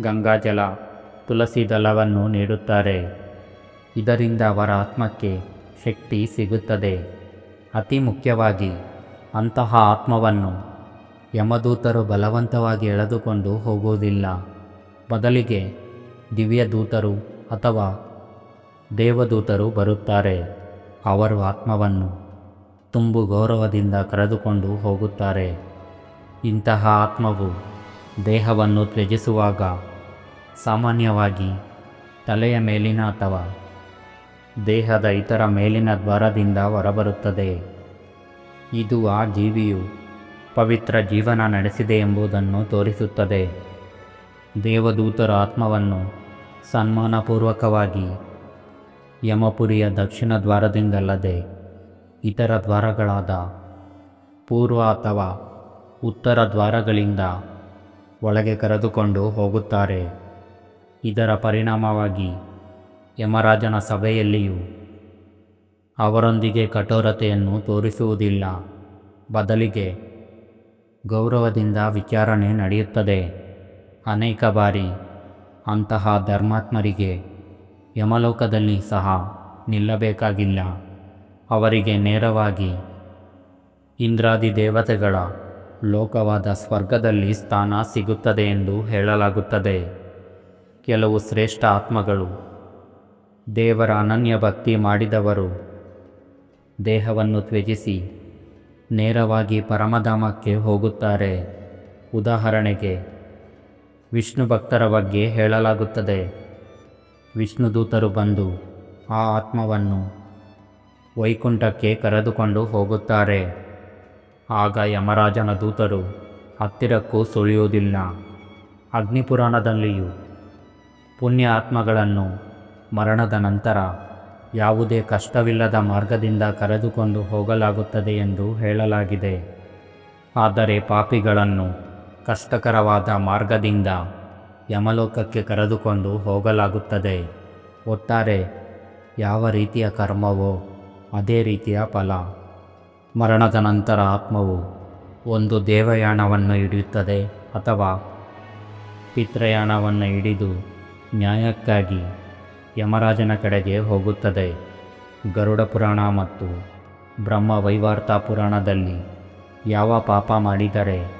ಗಂಗಾಜಲ ತುಳಸಿ ದಳವನ್ನು ನೀಡುತ್ತಾರೆ. ಇದರಿಂದ ಅವರ ಆತ್ಮಕ್ಕೆ ಶಕ್ತಿ ಸಿಗುತ್ತದೆ. ಅತಿ ಮುಖ್ಯವಾಗಿ ಅಂತಹ ಆತ್ಮವನ್ನು ಯಮದೂತರು ಬಲವಂತವಾಗಿ ಎಳೆದುಕೊಂಡು ಹೋಗುವುದಿಲ್ಲ. ಬದಲಿಗೆ ದಿವ್ಯದೂತರು ಅಥವಾ ದೇವದೂತರು ಬರುತ್ತಾರೆ. ಅವರು ಆತ್ಮವನ್ನು ತುಂಬು ಗೌರವದಿಂದ ಕರೆದುಕೊಂಡು ಹೋಗುತ್ತಾರೆ. ಇಂತಹ ಆತ್ಮವು ದೇಹವನ್ನು ತ್ಯಜಿಸುವಾಗ ಸಾಮಾನ್ಯವಾಗಿ ತಲೆಯ ಮೇಲಿನ ಅಥವಾ ದೇಹದ ಇತರ ಮೇಲಿನ ದ್ವಾರದಿಂದ ಹೊರಬರುತ್ತದೆ. ಇದು ಆ ಜೀವಿಯು ಪವಿತ್ರ ಜೀವನ ನಡೆಸಿದೆ ಎಂಬುದನ್ನು ತೋರಿಸುತ್ತದೆ. ದೇವದೂತರ ಆತ್ಮವನ್ನು ಸನ್ಮಾನಪೂರ್ವಕವಾಗಿ ಯಮಪುರಿಯ ದಕ್ಷಿಣ ದ್ವಾರದಿಂದಲ್ಲದೆ ಇತರ ದ್ವಾರಗಳಾದ ಪೂರ್ವ ಅಥವಾ ಉತ್ತರ ದ್ವಾರಗಳಿಂದ ಒಳಗೆ ಕರೆದುಕೊಂಡು ಹೋಗುತ್ತಾರೆ. ಇದರ ಪರಿಣಾಮವಾಗಿ ಯಮರಾಜನ ಸಭೆಯಲ್ಲಿಯೂ ಅವರೊಂದಿಗೆ ಕಠೋರತೆಯನ್ನು ತೋರಿಸುವುದಿಲ್ಲ. ಬದಲಿಗೆ ಗೌರವದಿಂದ ವಿಚಾರಣೆ ನಡೆಯುತ್ತದೆ. ಅನೇಕ ಬಾರಿ ಅಂತಹ ಧರ್ಮಾತ್ಮರಿಗೆ ಯಮಲೋಕದಲ್ಲಿ ಸಹ ನಿಲ್ಲಬೇಕಾಗಿಲ್ಲ. ಅವರಿಗೆ ನೇರವಾಗಿ ಇಂದ್ರಾದಿ ದೇವತೆಗಳ ಲೋಕವಾದ ಸ್ವರ್ಗದಲ್ಲಿ ಸ್ಥಾನ ಸಿಗುತ್ತದೆ ಎಂದು ಹೇಳಲಾಗುತ್ತದೆ. ಕೆಲವು ಶ್ರೇಷ್ಠ ಆತ್ಮಗಳು ದೇವರ ಅನನ್ಯ ಭಕ್ತಿ ಮಾಡಿದವರು ದೇಹವನ್ನು ತ್ಯಜಿಸಿ ನೇರವಾಗಿ ಪರಮಧಾಮಕ್ಕೆ ಹೋಗುತ್ತಾರೆ. ಉದಾಹರಣೆಗೆ, ವಿಷ್ಣು ಭಕ್ತರ ಬಗ್ಗೆ ಹೇಳಲಾಗುತ್ತದೆ. ವಿಷ್ಣು ದೂತರು ಬಂದು ಆ ಆತ್ಮವನ್ನು ವೈಕುಂಠಕ್ಕೆ ಕರೆದುಕೊಂಡು ಹೋಗುತ್ತಾರೆ. ಆಗ ಯಮರಾಜನ ದೂತರು ಹತ್ತಿರಕ್ಕೂ ಸುಳಿಯುವುದಿಲ್ಲ. ಅಗ್ನಿಪುರಾಣದಲ್ಲಿಯೂ ಪುಣ್ಯ ಆತ್ಮಗಳನ್ನು ಮರಣದ ನಂತರ ಯಾವುದೇ ಕಷ್ಟವಿಲ್ಲದ ಮಾರ್ಗದಿಂದ ಕರೆದುಕೊಂಡು ಹೋಗಲಾಗುತ್ತದೆ ಎಂದು ಹೇಳಲಾಗಿದೆ. ಆದರೆ ಪಾಪಿಗಳನ್ನು ಕಷ್ಟಕರವಾದ ಮಾರ್ಗದಿಂದ ಯಮಲೋಕಕ್ಕೆ ಕರೆದುಕೊಂಡು ಹೋಗಲಾಗುತ್ತದೆ. ಒಟ್ಟಾರೆ ಯಾವ ರೀತಿಯ ಕರ್ಮವೋ ಅದೇ ರೀತಿಯ ಫಲ. ಮರಣದ ನಂತರ ಆತ್ಮವು ಒಂದು ದೇವಯಾನವನ್ನು ಹಿಡಿಯುತ್ತದೆ ಅಥವಾ ಪಿತ್ರಯಾಣವನ್ನು ಹಿಡಿದು ನ್ಯಾಯಕ್ಕಾಗಿ ಯಮರಾಜನ ಕಡೆಗೆ ಹೋಗುತ್ತದೆ. ಗರುಡ ಪುರಾಣ ಮತ್ತು ಬ್ರಹ್ಮ ವೈವಾರ್ತ ಪುರಾಣದಲ್ಲಿ ಯಾವ ಪಾಪ ಮಾಡಿದರೆ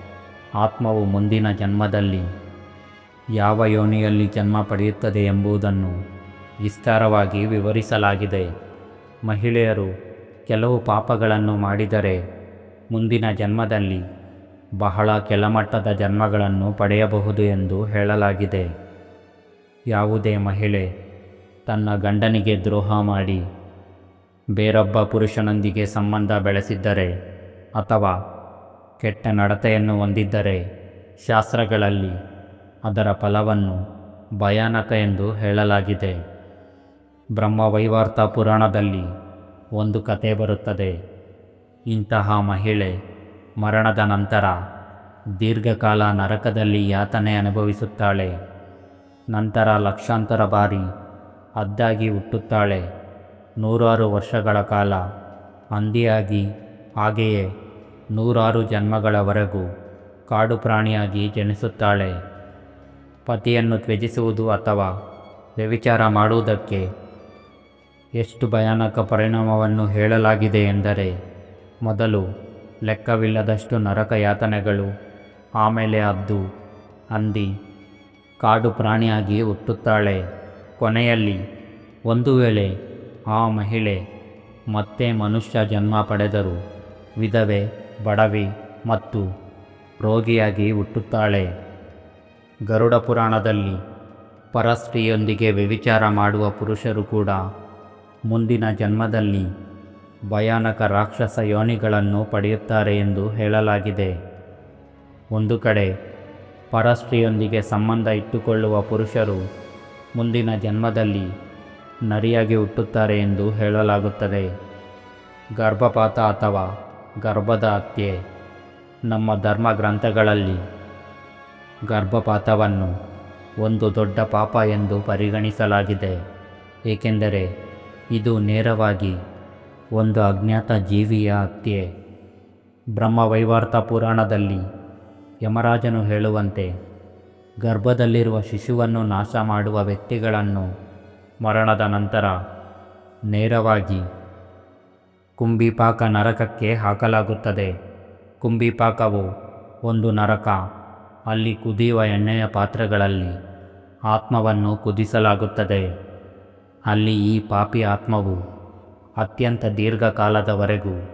ಆತ್ಮವು ಮುಂದಿನ ಜನ್ಮದಲ್ಲಿ ಯಾವ ಯೋನಿಯಲ್ಲಿ ಜನ್ಮ ಪಡೆಯುತ್ತದೆ ಎಂಬುದನ್ನು ವಿಸ್ತಾರವಾಗಿ ವಿವರಿಸಲಾಗಿದೆ. ಮಹಿಳೆಯರು ಕೆಲವು ಪಾಪಗಳನ್ನು ಮಾಡಿದರೆ ಮುಂದಿನ ಜನ್ಮದಲ್ಲಿ ಬಹಳ ಕೆಳಮಟ್ಟದ ಜನ್ಮಗಳನ್ನು ಪಡೆಯಬಹುದು ಎಂದು ಹೇಳಲಾಗಿದೆ. ಯಾವುದೇ ಮಹಿಳೆ ತನ್ನ ಗಂಡನಿಗೆ ದ್ರೋಹ ಮಾಡಿ ಬೇರೊಬ್ಬ ಪುರುಷನೊಂದಿಗೆ ಸಂಬಂಧ ಬೆಳೆಸಿದ್ದರೆ ಅಥವಾ ಕೆಟ್ಟ ನಡತೆಯನ್ನು ಹೊಂದಿದ್ದರೆ ಶಾಸ್ತ್ರಗಳಲ್ಲಿ ಅದರ ಫಲವನ್ನು ಭಯಾನಕ ಎಂದು ಹೇಳಲಾಗಿದೆ. ಬ್ರಹ್ಮವೈವಾರ್ತ ಪುರಾಣದಲ್ಲಿ ಒಂದು ಕತೆ ಬರುತ್ತದೆ. ಇಂತಹ ಮಹಿಳೆ ಮರಣದ ನಂತರ ದೀರ್ಘಕಾಲ ನರಕದಲ್ಲಿ ಯಾತನೆ ಅನುಭವಿಸುತ್ತಾಳೆ. ನಂತರ ಲಕ್ಷಾಂತರ ಬಾರಿ ಅದ್ದಾಗಿ ಹುಟ್ಟುತ್ತಾಳೆ. ನೂರಾರು ವರ್ಷಗಳ ಕಾಲ ಹಂದಿಯಾಗಿ ಹಾಗೆಯೇ ನೂರಾರು ಜನ್ಮಗಳವರೆಗೂ ಕಾಡು ಪ್ರಾಣಿಯಾಗಿ ಜನಿಸುತ್ತಾಳೆ. ಪತಿಯನ್ನು ತ್ಯಜಿಸುವುದು ಅಥವಾ ವ್ಯವಿಚಾರ ಮಾಡುವುದಕ್ಕೆ ಎಷ್ಟು ಭಯಾನಕ ಪರಿಣಾಮವನ್ನು ಹೇಳಲಾಗಿದೆ ಎಂದರೆ, ಮೊದಲು ಲೆಕ್ಕವಿಲ್ಲದಷ್ಟು ನರಕ ಯಾತನೆಗಳು ಆಮೇಲೆ ಅದ್ದು ಹಂದಿ ಕಾಡು ಪ್ರಾಣಿಯಾಗಿ ಹುಟ್ಟುತ್ತಾಳೆ. ಕೊನೆಯಲ್ಲಿ, ಒಂದು ವೇಳೆ ಆ ಮಹಿಳೆ ಮತ್ತೆ ಮನುಷ್ಯ ಜನ್ಮ ಪಡೆದರು ವಿಧವೆ, ಬಡವಿ ಮತ್ತು ರೋಗಿಯಾಗಿ ಹುಟ್ಟುತ್ತಾಳೆ. ಗರುಡ ಪುರಾಣದಲ್ಲಿ ಪರಸ್ತ್ರೀಯೊಂದಿಗೆ ವ್ಯವಿಚಾರ ಮಾಡುವ ಪುರುಷರು ಕೂಡ ಮುಂದಿನ ಜನ್ಮದಲ್ಲಿ ಭಯಾನಕ ರಾಕ್ಷಸ ಯೋನಿಗಳನ್ನು ಪಡೆಯುತ್ತಾರೆ ಎಂದು ಹೇಳಲಾಗಿದೆ. ಒಂದು ಕಡೆ ಪರಸ್ತ್ರೀಯೊಂದಿಗೆ ಸಂಬಂಧ ಇಟ್ಟುಕೊಳ್ಳುವ ಪುರುಷರು ಮುಂದಿನ ಜನ್ಮದಲ್ಲಿ ನರಿಯಾಗಿ ಹುಟ್ಟುತ್ತಾರೆ ಎಂದು ಹೇಳಲಾಗುತ್ತದೆ. ಗರ್ಭಪಾತ ಅಥವಾ ಗರ್ಭದ ಹತ್ಯೆ ನಮ್ಮ ಧರ್ಮ ಗ್ರಂಥಗಳಲ್ಲಿ ಗರ್ಭಪಾತವನ್ನು ಒಂದು ದೊಡ್ಡ ಪಾಪ ಎಂದು ಪರಿಗಣಿಸಲಾಗಿದೆ. ಏಕೆಂದರೆ ಇದು ನೇರವಾಗಿ ಒಂದು ಅಜ್ಞಾತ ಜೀವಿಯ ಹತ್ಯೆ ಬ್ರಹ್ಮವೈವಾರ್ತ ಪುರಾಣದಲ್ಲಿ ಯಮರಾಜನು ಹೇಳುವಂತೆ ಗರ್ಭದಲ್ಲಿರುವ ಶಿಶುವನ್ನು ನಾಶ ಮಾಡುವ ವ್ಯಕ್ತಿಗಳನ್ನು ಮರಣದ ನಂತರ ನೇರವಾಗಿ ಕುಂಬಿಪಾಕ ನರಕಕ್ಕೆ ಹಾಕಲಾಗುತ್ತದೆ. ಕುಂಬಿಪಾಕವು ಒಂದು ನರಕ. ಅಲ್ಲಿ ಕುದಿಯುವ ಎಣ್ಣೆಯ ಪಾತ್ರೆಗಳಲ್ಲಿ ಆತ್ಮವನ್ನು ಕುದಿಸಲಾಗುತ್ತದೆ. ಅಲ್ಲಿ ಈ ಪಾಪಿ ಆತ್ಮವು ಅತ್ಯಂತ ದೀರ್ಘಕಾಲದವರೆಗೂ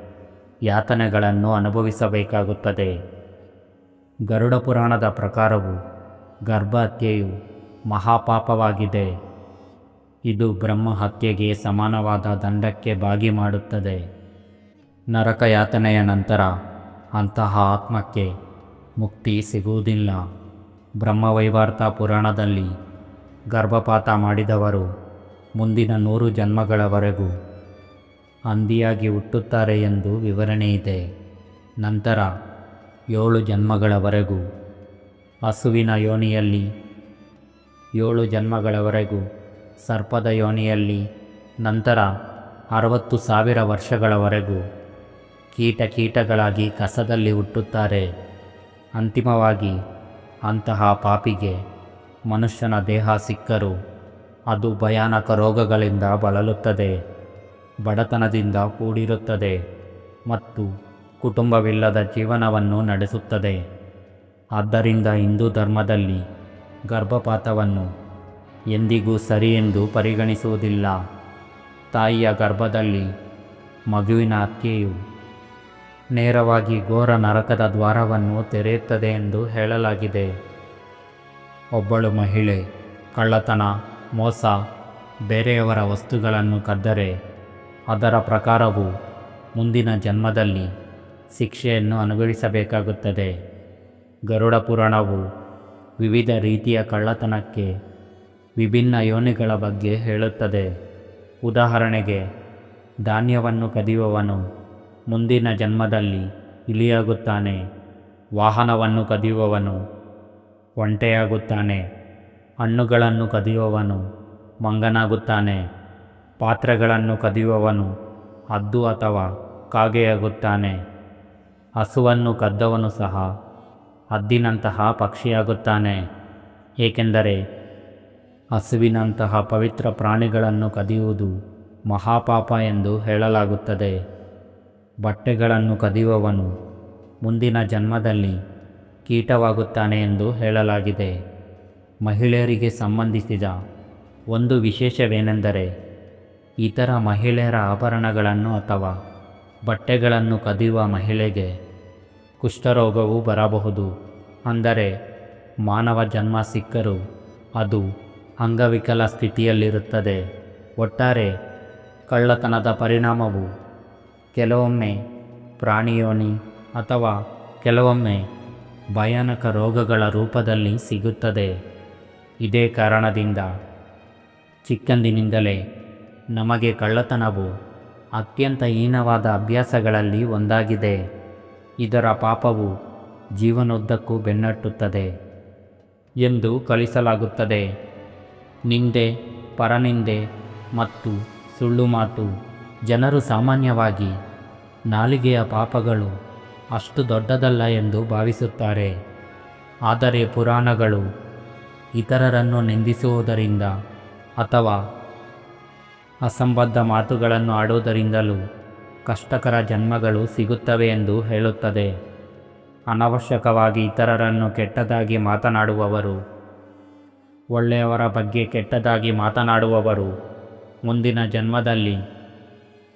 ಯಾತನೆಗಳನ್ನು ಅನುಭವಿಸಬೇಕಾಗುತ್ತದೆ. ಗರುಡ ಪುರಾಣದ ಪ್ರಕಾರವು ಗರ್ಭ ಹತ್ಯೆಯು ಮಹಾಪಾಪವಾಗಿದೆ. ಇದು ಬ್ರಹ್ಮಹತ್ಯೆಗೆ ಸಮಾನವಾದ ದಂಡಕ್ಕೆ ಭಾಗಿ ಮಾಡುತ್ತದೆ. ನರಕ ಯಾತನೆಯ ನಂತರ ಅಂತಹ ಆತ್ಮಕ್ಕೆ ಮುಕ್ತಿ ಸಿಗುವುದಿಲ್ಲ. ಬ್ರಹ್ಮವೈವಾರ್ತ ಪುರಾಣದಲ್ಲಿ ಗರ್ಭಪಾತ ಮಾಡಿದವರು ಮುಂದಿನ ನೂರು ಜನ್ಮಗಳವರೆಗೂ ಹಂದಿಯಾಗಿ ಹುಟ್ಟುತ್ತಾರೆ ಎಂದು ವಿವರಣೆ ಇದೆ. ನಂತರ ಏಳು ಜನ್ಮಗಳವರೆಗೂ ಹಸುವಿನ ಯೋನಿಯಲ್ಲಿ. ಏಳು ಜನ್ಮಗಳವರೆಗೂ ಸರ್ಪದ ಯೋನಿಯಲ್ಲಿ. ನಂತರ ಅರವತ್ತು ಸಾವಿರ ವರ್ಷಗಳವರೆಗೂ ಕೀಟ ಕೀಟಗಳಾಗಿ ಕಸದಲ್ಲಿ ಹುಟ್ಟುತ್ತಾರೆ. ಅಂತಿಮವಾಗಿ ಅಂತಹ ಪಾಪಿಗೆ ಮನುಷ್ಯನ ದೇಹ ಸಿಕ್ಕರೂ. ಅದು ಭಯಾನಕ ರೋಗಗಳಿಂದ ಬಳಲುತ್ತದೆ, ಬಡತನದಿಂದ ಕೂಡಿರುತ್ತದೆ ಮತ್ತು ಕುಟುಂಬವಿಲ್ಲದ ಜೀವನವನ್ನು ನಡೆಸುತ್ತದೆ. ಆದ್ದರಿಂದ ಹಿಂದೂ ಧರ್ಮದಲ್ಲಿ ಗರ್ಭಪಾತವನ್ನು ಎಂದಿಗೂ ಸರಿ ಎಂದು ಪರಿಗಣಿಸುವುದಿಲ್ಲ. ತಾಯಿಯ ಗರ್ಭದಲ್ಲಿ ಮಗುವಿನ ಹತ್ಯೆಯು ನೇರವಾಗಿ ಘೋರ ನರಕದ ದ್ವಾರವನ್ನು ತೆರೆಯುತ್ತದೆ ಎಂದು ಹೇಳಲಾಗಿದೆ. ಒಬ್ಬಳು ಮಹಿಳೆ, ಕಳ್ಳತನ, ಮೋಸ, ಬೇರೆಯವರ ವಸ್ತುಗಳನ್ನು ಕದ್ದರೆ ಅದರ ಪ್ರಕಾರವು ಮುಂದಿನ ಜನ್ಮದಲ್ಲಿ ಶಿಕ್ಷೆಯನ್ನು ಅನುಭವಿಸಬೇಕಾಗುತ್ತದೆ. ಗರುಡ ಪುರಾಣವು ವಿವಿಧ ರೀತಿಯ ಕಳ್ಳತನಕ್ಕೆ ವಿಭಿನ್ನ ಯೋನಿಗಳ ಬಗ್ಗೆ ಹೇಳುತ್ತದೆ. ಉದಾಹರಣೆಗೆ, ಧಾನ್ಯವನ್ನು ಕದಿಯುವವನು ಮುಂದಿನ ಜನ್ಮದಲ್ಲಿ ಇಲಿಯಾಗುತ್ತಾನೆ, ವಾಹನವನ್ನು ಕದಿಯುವವನು ಒಂಟೆಯಾಗುತ್ತಾನೆ, ಹಣ್ಣುಗಳನ್ನು ಕದಿಯುವವನು ಮಂಗನಾಗುತ್ತಾನೆ, ಪಾತ್ರೆಗಳನ್ನು ಕದಿಯುವವನು ಹದ್ದು ಅಥವಾ ಕಾಗೆಯಾಗುತ್ತಾನೆ, ಹಸುವನ್ನು ಕದ್ದವನು ಸಹ ಹದ್ದಿನಂತಹ ಪಕ್ಷಿಯಾಗುತ್ತಾನೆ. ಏಕೆಂದರೆ ಹಸುವಿನಂತಹ ಪವಿತ್ರ ಪ್ರಾಣಿಗಳನ್ನು ಕದಿಯುವುದು ಮಹಾಪಾಪ ಎಂದು ಹೇಳಲಾಗುತ್ತದೆ. ಬಟ್ಟೆಗಳನ್ನು ಕದಿಯುವವನು ಮುಂದಿನ ಜನ್ಮದಲ್ಲಿ ಕೀಟವಾಗುತ್ತಾನೆ ಎಂದು ಹೇಳಲಾಗಿದೆ. ಮಹಿಳೆಯರಿಗೆ ಸಂಬಂಧಿಸಿದ ಒಂದು ವಿಶೇಷವೇನೆಂದರೆ ಇತರ ಮಹಿಳೆಯರ ಆಭರಣಗಳನ್ನು ಅಥವಾ ಬಟ್ಟೆಗಳನ್ನು ಕದಿಯುವ ಮಹಿಳೆಗೆ ಕುಷ್ಠರೋಗವೂ ಬರಬಹುದು. ಅಂದರೆ ಮಾನವ ಜನ್ಮ ಸಿಕ್ಕರೂ ಅದು ಅಂಗವಿಕಲ ಸ್ಥಿತಿಯಲ್ಲಿರುತ್ತದೆ. ಒಟ್ಟಾರೆ ಕಳ್ಳತನದ ಪರಿಣಾಮವು ಕೆಲವೊಮ್ಮೆ ಪ್ರಾಣಿಯೋನಿ ಅಥವಾ ಕೆಲವೊಮ್ಮೆ ಭಯಾನಕ ರೋಗಗಳ ರೂಪದಲ್ಲಿ ಸಿಗುತ್ತದೆ. ಇದೇ ಕಾರಣದಿಂದ ಚಿಕ್ಕಂದಿನಿಂದಲೇ ನಮಗೆ ಕಳ್ಳತನವು ಅತ್ಯಂತ ಹೀನವಾದ ಅಭ್ಯಾಸಗಳಲ್ಲಿ ಒಂದಾಗಿದೆ. ಇದರ ಪಾಪವು ಜೀವನೋದ್ದಕ್ಕೂ ಬೆನ್ನಟ್ಟುತ್ತದೆ ಎಂದು ಕಳಿಸಲಾಗುತ್ತದೆ ನಿಂದೆ, ಪರನಿಂದೆ ಮತ್ತು ಸುಳ್ಳು ಮಾತು ಜನರು ಸಾಮಾನ್ಯವಾಗಿ ನಾಲಿಗೆಯ ಪಾಪಗಳು ಅಷ್ಟು ದೊಡ್ಡದಲ್ಲ ಎಂದು ಭಾವಿಸುತ್ತಾರೆ. ಆದರೆ ಪುರಾಣಗಳು ಇತರರನ್ನು ನಿಂದಿಸುವುದರಿಂದ ಅಥವಾ ಅಸಂಬದ್ಧ ಮಾತುಗಳನ್ನು ಆಡುವುದರಿಂದಲೂ ಕಷ್ಟಕರ ಜನ್ಮಗಳು ಸಿಗುತ್ತವೆ ಎಂದು ಹೇಳುತ್ತದೆ. ಅನವಶ್ಯಕವಾಗಿ ಇತರರನ್ನು ಕೆಟ್ಟದಾಗಿ ಮಾತನಾಡುವವರು. ಒಳ್ಳೆಯವರ ಬಗ್ಗೆ ಕೆಟ್ಟದಾಗಿ ಮಾತನಾಡುವವರು. ಮುಂದಿನ ಜನ್ಮದಲ್ಲಿ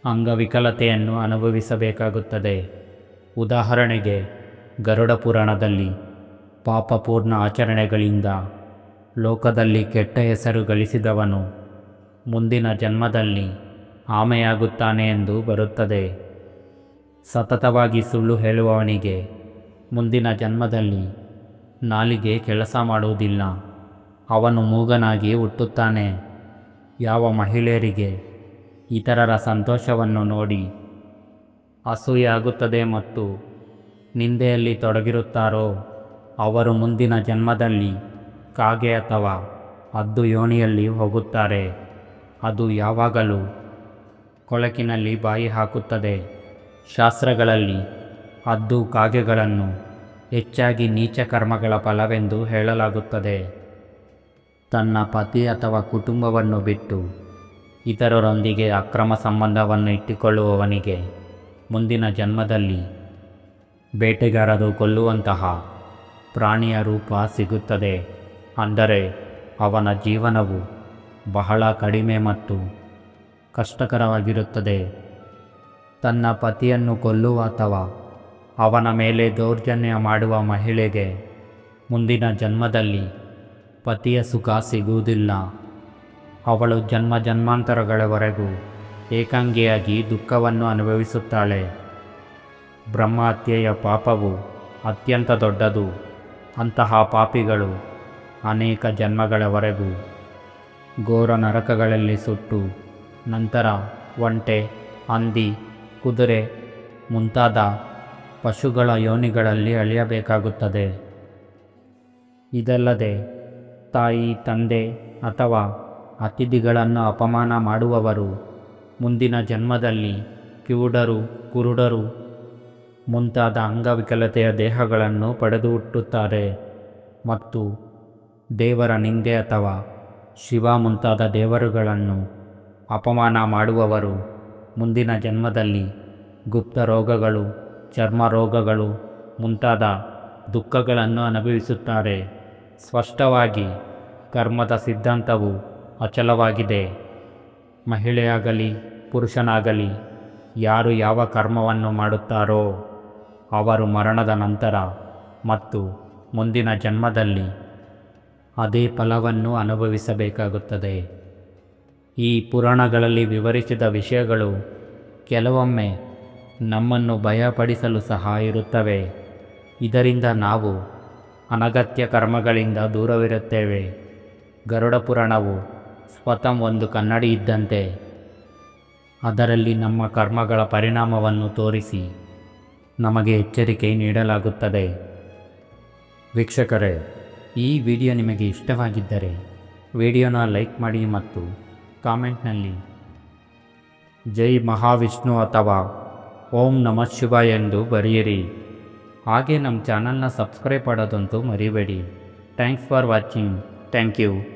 ಅಂಗವಿಕಲತೆಯನ್ನು ಅನುಭವಿಸಬೇಕಾಗುತ್ತದೆ. ಉದಾಹರಣೆಗೆ, ಗರುಡ ಪುರಾಣದಲ್ಲಿ ಪಾಪಪೂರ್ಣ ಆಚರಣೆಗಳಿಂದ ಲೋಕದಲ್ಲಿ ಕೆಟ್ಟ ಹೆಸರು ಗಳಿಸಿದವನು. ಮುಂದಿನ ಜನ್ಮದಲ್ಲಿ ಆಮೆಯಾಗುತ್ತಾನೆ ಎಂದು ಬರುತ್ತದೆ. ಸತತವಾಗಿ ಸುಳ್ಳು ಹೇಳುವವನಿಗೆ ಮುಂದಿನ ಜನ್ಮದಲ್ಲಿ ನಾಲಿಗೆ ಕೆಲಸ ಮಾಡುವುದಿಲ್ಲ. ಅವನು ಮೂಗನಾಗಿ ಹುಟ್ಟುತ್ತಾನೆ. ಯಾವ ಮಹಿಳೆಯರಿಗೆ ಇತರರ ಸಂತೋಷವನ್ನು ನೋಡಿ ಅಸೂಯಾಗುತ್ತದೆ ಮತ್ತು ನಿಂದೆಯಲ್ಲಿ ತೊಡಗಿರುತ್ತಾರೋ, ಅವರು ಮುಂದಿನ ಜನ್ಮದಲ್ಲಿ ಕಾಗೆ ಅಥವಾ ಅದ್ದು ಯೋನಿಯಲ್ಲಿ ಹೋಗುತ್ತಾರೆ. ಅದು ಯಾವಾಗಲೂ ಕೊಳಕಿನಲ್ಲಿ ಬಾಯಿ ಹಾಕುತ್ತದೆ. ಶಾಸ್ತ್ರಗಳಲ್ಲಿ ಹದ್ದು ಕಾಗೆಗಳನ್ನು ಹೆಚ್ಚಾಗಿ ನೀಚ ಕರ್ಮಗಳ ಫಲವೆಂದು ಹೇಳಲಾಗುತ್ತದೆ. ತನ್ನ ಪತಿ ಅಥವಾ ಕುಟುಂಬವನ್ನು ಬಿಟ್ಟು ಇತರರೊಂದಿಗೆ ಅಕ್ರಮ ಸಂಬಂಧವನ್ನು ಇಟ್ಟುಕೊಳ್ಳುವವನಿಗೆ ಮುಂದಿನ ಜನ್ಮದಲ್ಲಿ ಬೇಟೆಗಾರರು ಕೊಲ್ಲುವಂತಹ ಪ್ರಾಣಿಯ ರೂಪ ಸಿಗುತ್ತದೆ. ಅಂದರೆ ಅವನ ಜೀವನವು ಬಹಳ ಕಡಿಮೆ ಮತ್ತು ಕಷ್ಟಕರವಾಗಿರುತ್ತದೆ. ತನ್ನ ಪತಿಯನ್ನು ಕೊಲ್ಲುವ ಅಥವಾ ಅವನ ಮೇಲೆ ದೌರ್ಜನ್ಯ ಮಾಡುವ ಮಹಿಳೆಗೆ ಮುಂದಿನ ಜನ್ಮದಲ್ಲಿ ಪತಿಯ ಸುಖ ಸಿಗುವುದಿಲ್ಲ. ಅವಳು ಜನ್ಮ ಜನ್ಮಾಂತರಗಳವರೆಗೂ ಏಕಾಂಗಿಯಾಗಿ ದುಃಖವನ್ನು ಅನುಭವಿಸುತ್ತಾಳೆ. ಬ್ರಹ್ಮಹತ್ಯೆಯ ಪಾಪವು ಅತ್ಯಂತ ದೊಡ್ಡದು. ಅಂತಹ ಪಾಪಿಗಳು ಅನೇಕ ಜನ್ಮಗಳವರೆಗೂ ಘೋರ ನರಕಗಳಲ್ಲಿ ಸುಟ್ಟು ನಂತರ ಒಂಟೆ, ಹಂದಿ, ಕುದುರೆ ಮುಂತಾದ ಪಶುಗಳ ಯೋನಿಗಳಲ್ಲಿ ಅಳಿಯಬೇಕಾಗುತ್ತದೆ. ಇದಲ್ಲದೆ ತಾಯಿ, ತಂದೆ ಅಥವಾ ಅತಿಥಿಗಳನ್ನು ಅಪಮಾನ ಮಾಡುವವರು ಮುಂದಿನ ಜನ್ಮದಲ್ಲಿ ಕಿವುಡರು, ಕುರುಡರು ಮುಂತಾದ ಅಂಗವಿಕಲತೆಯ ದೇಹಗಳನ್ನು ಪಡೆದು ಹುಟ್ಟುತ್ತಾರೆ ಮತ್ತು ದೇವರ ನಿಂದೆ ಅಥವಾ ಶಿವ ಮುಂತಾದ ದೇವರುಗಳನ್ನು ಅಪಮಾನ ಮಾಡುವವರು ಮುಂದಿನ ಜನ್ಮದಲ್ಲಿ ಗುಪ್ತ ರೋಗಗಳು, ಚರ್ಮ ರೋಗಗಳು ಮುಂತಾದ ದುಃಖಗಳನ್ನು ಅನುಭವಿಸುತ್ತಾರೆ. ಸ್ಪಷ್ಟವಾಗಿ, ಕರ್ಮದ ಸಿದ್ಧಾಂತವು ಅಚಲವಾಗಿದೆ. ಮಹಿಳೆಯಾಗಲಿ, ಪುರುಷನಾಗಲಿ, ಯಾರು ಯಾವ ಕರ್ಮವನ್ನು ಮಾಡುತ್ತಾರೋ, ಅವರು ಮರಣದ ನಂತರ ಮತ್ತು ಮುಂದಿನ ಜನ್ಮದಲ್ಲಿ ಅದೇ ಫಲವನ್ನು ಅನುಭವಿಸಬೇಕಾಗುತ್ತದೆ. ಈ ಪುರಾಣಗಳಲ್ಲಿ ವಿವರಿಸಿದ ವಿಷಯಗಳು ಕೆಲವೊಮ್ಮೆ ನಮ್ಮನ್ನು ಭಯಪಡಿಸಲು ಸಹ ಇರುತ್ತವೆ. ಇದರಿಂದ ನಾವು ಅನಗತ್ಯ ಕರ್ಮಗಳಿಂದ ದೂರವಿರುತ್ತೇವೆ. ಗರುಡ ಪುರಾಣವು ಸ್ವತಃ ಒಂದು ಕನ್ನಡಿ ಇದ್ದಂತೆ, ಅದರಲ್ಲಿ ನಮ್ಮ ಕರ್ಮಗಳ ಪರಿಣಾಮವನ್ನು ತೋರಿಸಿ ನಮಗೆ ಎಚ್ಚರಿಕೆ ನೀಡಲಾಗುತ್ತದೆ. ವೀಕ್ಷಕರೇ, ಈ ವಿಡಿಯೋ ನಿಮಗೆ ಇಷ್ಟವಾಗಿದ್ದರೆ, ವಿಡಿಯೋನ ಲೈಕ್ ಮಾಡಿ ಮತ್ತು ಕಾಮೆಂಟ್ನಲ್ಲಿ. ಜೈ ಮಹಾವಿಷ್ಣು ಅಥವಾ ಓಂ ನಮಃ ಶಿವ ಎಂದು ಬರೆಯಿರಿ. ಹಾಗೆ ನಮ್ಮ ಚಾನಲ್ನ ಸಬ್ಸ್ಕ್ರೈಬ್ ಮಾಡೋದಂತೂ ಮರಿಬೇಡಿ. Thanks for watching. Thank you.